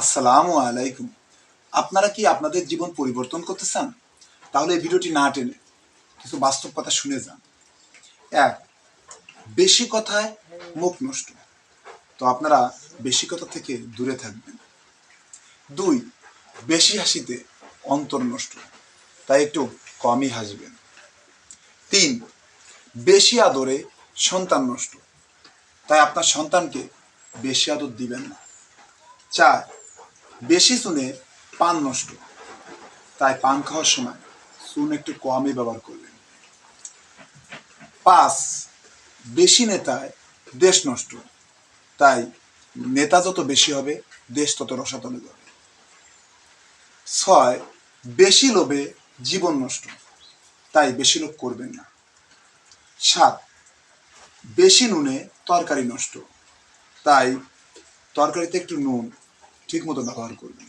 আসসালামু আলাইকুম। আপনারা কি আপনাদের জীবন পরিবর্তন করতে চান? তাহলে এই ভিডিওটি না টেনে কিছু বাস্তব কথা শুনে যান। এক, বেশি কথায় মুখ নষ্ট। তো আপনারা বেশি কথা থেকে দূরে থাকবেন। দুই, বেশি হাসিতে অন্তর নষ্ট। তাই একটু কমই হাসবেন। তিন, বেশি আদরে সন্তান নষ্ট। তাই আপনার সন্তানকে বেশি আদর দিবেন না। চার বেশি চুনে পান নষ্ট। তাই পান খাওয়ার সময় চুন একটু কমই ব্যবহার করবেন পাঁচ, বেশি নেতায় দেশ নষ্ট। তাই নেতা যত বেশি হবে, দেশ তত রসাতলে যাবে। ছয়, বেশি লোভে জীবন নষ্ট। তাই বেশি লোভ করবেন না। সাত, বেশি নুনে তরকারি নষ্ট। তাই তরকারিতে একটু নুন ঠিক মতো ব্যবহার করবেন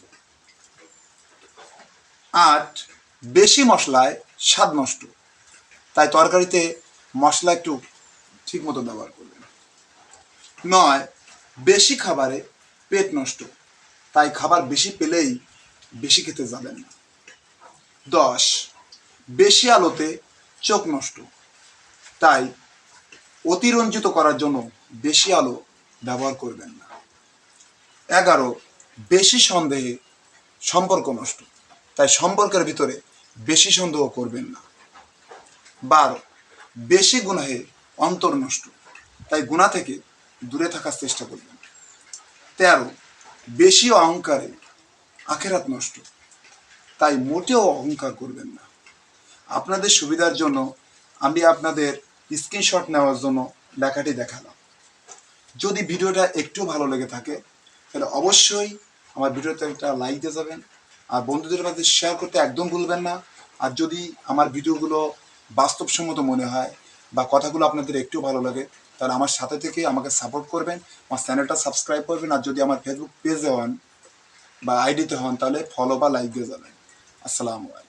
আট বেশি মশলায় স্বাদ নষ্ট। তাই তরকারিতে মশলা একটু ঠিক মতো ব্যবহার করবেন। নয়, বেশি খাবারে পেট নষ্ট। তাই খাবার বেশি পেলেই বেশি খেতে যাবেন না। দশ, বেশি আলোতে চোখ নষ্ট। তাই অতিরঞ্জিত করার জন্য বেশি আলো ব্যবহার করবেন না। এগারো বেশি সন্দেহে সম্পর্ক নষ্ট। তাই সম্পর্কের ভিতরে বেশি সন্দেহ করবেন না। বারো, বেশি গুনাহে অন্তর নষ্ট। তাই গুণা থেকে দূরে থাকার চেষ্টা করবেন। তেরো, বেশি অহংকারে আখেরাত নষ্ট। তাই মোটেও অহংকার করবেন না। আপনাদের সুবিধার জন্য আমি আপনাদের স্ক্রিনশট নেওয়ার জন্য লেখাটি দেখালাম। যদি ভিডিওটা একটু ভালো লেগে থাকে তাহলে অবশ্যই আমার ভিডিওতে একটা লাইক দিয়ে যাবেন। আর বন্ধুদের মাঝে শেয়ার করতে একদম ভুলবেন না। আর যদি আমার ভিডিওগুলো বাস্তবসম্মত মনে হয় বা কথাগুলো আপনাদের একটু ভালো লাগে, তাহলে আমার সাথে থেকে আমাকে সাপোর্ট করবেন। আমার চ্যানেলটা সাবস্ক্রাইব করবেন। আর যদি আমার ফেসবুক পেজে হন বা আইডিতে হন, তাহলে ফলো বা লাইক দিয়ে যাবেন। আসসালামু আলাইকুম।